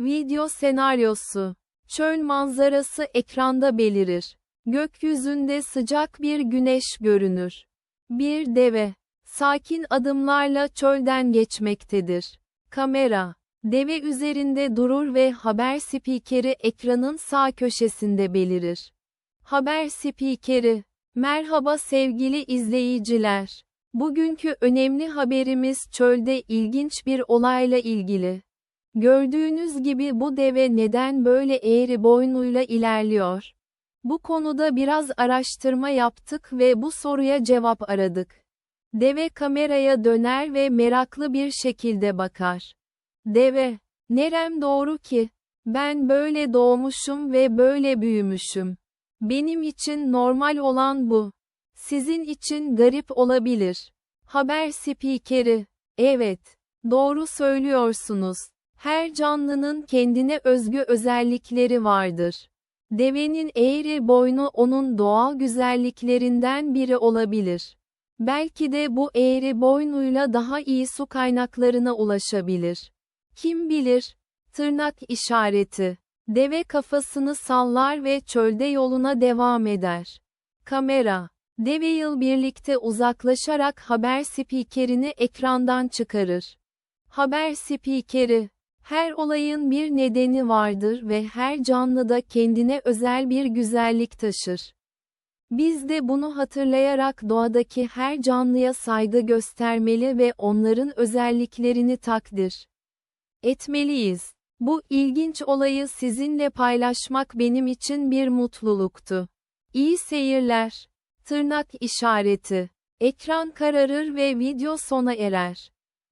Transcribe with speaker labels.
Speaker 1: Video senaryosu. Çöl manzarası ekranda belirir. Gökyüzünde sıcak bir güneş görünür. Bir deve, sakin adımlarla çölden geçmektedir. Kamera, deve üzerinde durur ve haber spikeri ekranın sağ köşesinde belirir. Haber spikeri, merhaba sevgili izleyiciler. Bugünkü önemli haberimiz çölde ilginç bir olayla ilgili. Gördüğünüz gibi bu deve neden böyle eğri boynuyla ilerliyor? Bu konuda biraz araştırma yaptık ve bu soruya cevap aradık. Deve kameraya döner ve meraklı bir şekilde bakar. Deve, nerem doğru ki? Ben böyle doğmuşum ve böyle büyümüşüm. Benim için normal olan bu. Sizin için garip olabilir. Haber spikeri, evet, doğru söylüyorsunuz. Her canlının kendine özgü özellikleri vardır. Devenin eğri boynu onun doğal güzelliklerinden biri olabilir. Belki de bu eğri boynuyla daha iyi su kaynaklarına ulaşabilir. Kim bilir? Tırnak işareti. Deve kafasını sallar ve çölde yoluna devam eder. Kamera. Deve yıl birlikte uzaklaşarak haber spikerini ekrandan çıkarır. Haber spikeri. Her olayın bir nedeni vardır ve her canlı da kendine özel bir güzellik taşır. Biz de bunu hatırlayarak doğadaki her canlıya saygı göstermeli ve onların özelliklerini takdir etmeliyiz. Bu ilginç olayı sizinle paylaşmak benim için bir mutluluktu. İyi seyirler. Tırnak işareti. Ekran kararır ve video sona erer.